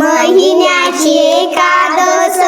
महिन्याची एकादश